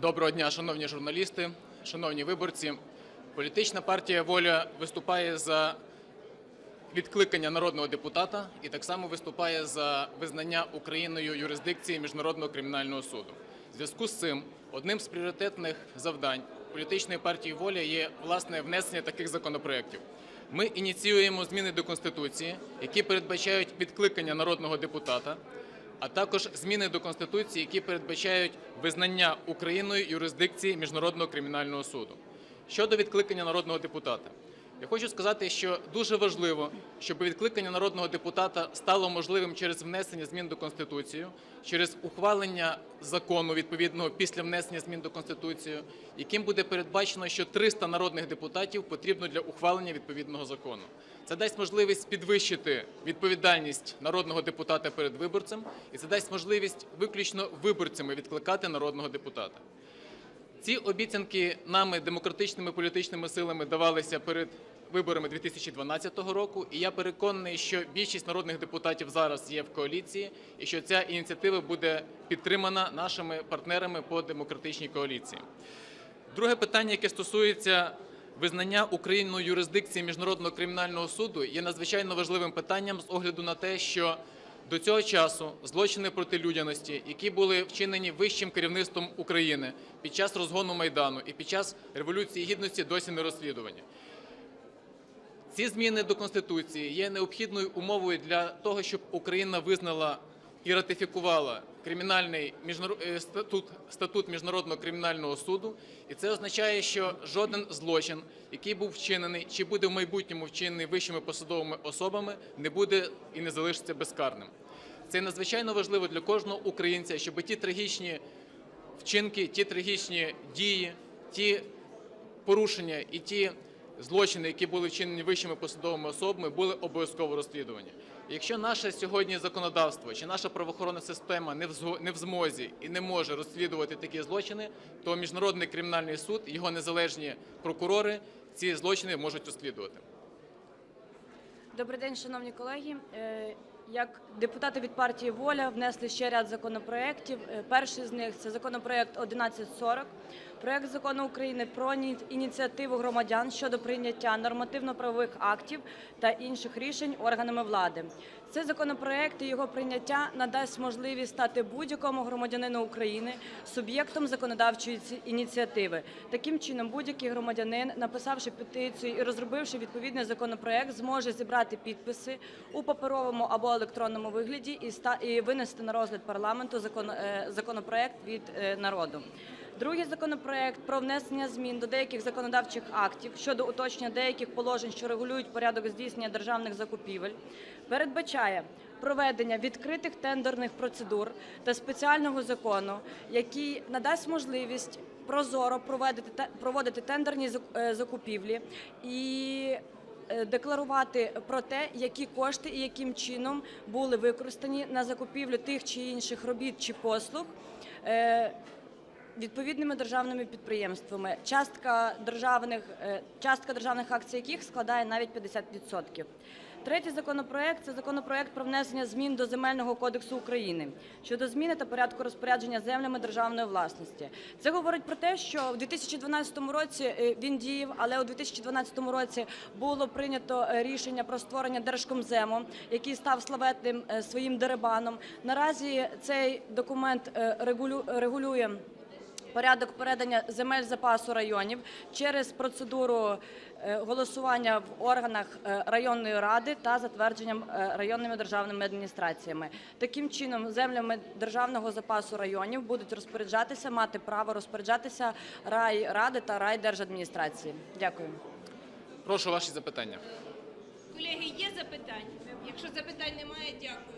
Доброго дня, шановні журналісти, шановні виборці. Політична партія Воля виступає за відкликання народного депутата і так само виступає за визнання Україною юрисдикції Міжнародного кримінального суду. В зв'язку з цим одним з пріоритетних завдань політичної партії Воля є власне внесення таких законопроєктів. Ми ініціюємо зміни до Конституції, які передбачають відкликання народного депутата, а також зміни до Конституції, які передбачають визнання Україною юрисдикції Міжнародного кримінального суду. Щодо відкликання народного депутата, я хочу сказати, що дуже важливо, щоб відкликання народного депутата стало можливим через внесення змін до Конституції, через ухвалення закону відповідного після внесення змін до Конституції, яким буде передбачено, що 300 народних депутатів потрібно для ухвалення відповідного закону. Це дасть можливість підвищити відповідальність народного депутата перед виборцем, і це дасть можливість виключно виборцями відкликати народного депутата. Ці обіцянки нами демократичними політичними силами давалися перед виборами 2012 року, і я переконаний, що більшість народних депутатів зараз є в коаліції, і що ця ініціатива буде підтримана нашими партнерами по демократичній коаліції. Друге питання, яке стосується визнання Україною юрисдикції Міжнародного кримінального суду, є надзвичайно важливим питанням з огляду на те, що до цього часу злочини проти людяності, які були вчинені вищим керівництвом України під час розгону майдану і під час революції гідності, досі не розслідувані. Ці зміни до Конституції є необхідною умовою для того, щоб Україна визнала і ратифікувала кримінальний е, статут, статут Міжнародного кримінального суду. І це означає, що жоден злочин, який був вчинений чи буде в майбутньому вчинений вищими посадовими особами, не буде і не залишиться безкарним. Це надзвичайно важливо для кожного українця, щоб ті трагічні вчинки, ті трагічні дії, ті порушення і ті злочини, які були вчинені вищими посадовими особами, були обов'язково розслідувані. Якщо наше сьогодні законодавство чи наша правоохоронна система не в змозі і не може розслідувати такі злочини, то міжнародний кримінальний суд, його незалежні прокурори ці злочини можуть розслідувати. Добрий день, шановні колеги. Е, Як депутати від партії Воля внесли ще ряд законопроєктів. Е, Перший з них це законопроєкт 1140, проєкт закону України про іні- ініціативу громадян щодо прийняття нормативно-правових актів та інших рішень органами влади. Цей законопроєкт і його прийняття надасть можливість стати будь-якому громадянину України суб'єктом законодавчої ці- ініціативи. Таким чином, будь-який громадянин, написавши петицію і розробивши відповідний законопроєкт, зможе зібрати підписи у паперовому або електронному вигляді і винести на розгляд парламенту е, від е, народу. Другий законопроект про внесення змін до деяких законодавчих актів щодо уточнення деяких положень, що регулюють порядок здійснення державних закупівель, передбачає проведення відкритих тендерних процедур та спеціального закону, який надасть можливість прозоро проводити те- проводити тендерні е, закупівлі і е, декларувати про те, які кошти і яким чином були використані на закупівлю тих чи інших робіт чи послуг. Відповідними державними підприємствами, частка державних, е, частка державних акцій яких складає навіть 50%. Третій законопроект це законопроект про внесення змін до Земельного кодексу України щодо зміни та порядку розпорядження землями державної власності. Це говорить про те, що в 2012 році е, він діяв, але у 2012 році було прийнято е, рішення про створення Держкомзему, який став славетним своїм дерибаном. Наразі цей документ регулю- регулює порядок передання земель запасу районів через процедуру е, голосування в органах е, районної ради та затвердженням е, районними державними адміністраціями. Таким чином, землями державного запасу районів будуть розпоряджатися, мати право розпоряджатися райради та райдержадміністрації. Дякую. Прошу ваші запитання. Колеги, є запитання? Якщо запитань немає, дякую.